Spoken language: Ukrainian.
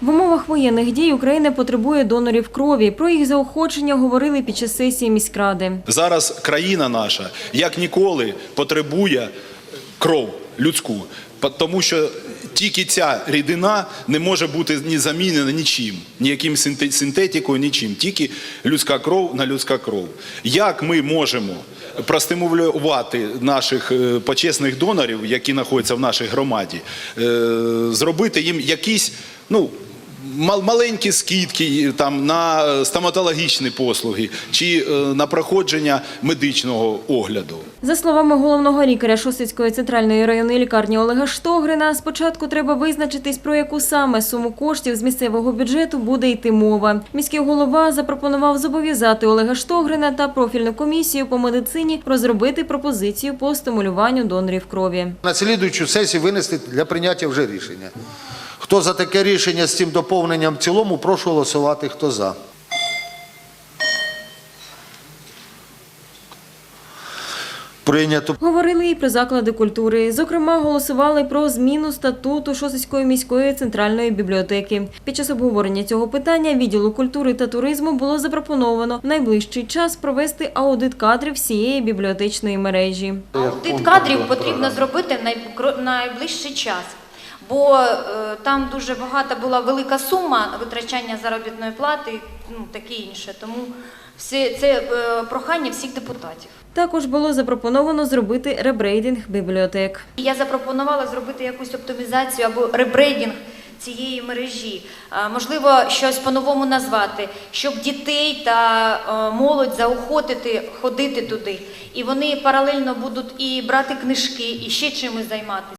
В умовах воєнних дій Україна потребує донорів крові. Про їх заохочення говорили під час сесії міськради. Зараз країна наша як ніколи потребує кров людську, тому що тільки ця рідина не може бути ні замінена нічим, ніяким синте- синтетикою, нічим, тільки людська кров на людська кров. Як ми можемо простимулювати наших е, почесних донорів, які знаходяться в нашій громаді, е, зробити їм якісь, ну. Мал- маленькі скидки там на стоматологічні послуги чи е, на проходження медичного огляду. За словами головного лікаря Шосицької центральної районної лікарні Олега Штогрина, спочатку треба визначитись, про яку саме суму коштів з місцевого бюджету буде йти мова. Міський голова запропонував зобов'язати Олега Штогрина та профільну комісію по медицині розробити пропозицію по стимулюванню донорів крові. На слідуючу сесію винести для прийняття вже рішення. Хто за таке рішення з цим доповненням в цілому, прошу голосувати. Хто за? Прийнято. Говорили і про заклади культури. Зокрема, голосували про зміну статуту Шосицької міської центральної бібліотеки. Під час обговорення цього питання відділу культури та туризму було запропоновано в найближчий час провести аудит кадрів всієї бібліотечної мережі. Аудит кадрів потрібно зробити в найближчий час, бо е, там дуже багата була велика сума витрачання заробітної плати, ну таке інше. Тому все це е, прохання всіх депутатів. Також було запропоновано зробити ребрейдинг бібліотек. Я запропонувала зробити якусь оптимізацію або ребрейдинг цієї мережі. Е, Можливо, щось по-новому назвати, щоб дітей та е, молодь заохотити ходити туди. І вони паралельно будуть і брати книжки, і ще чимось займатися.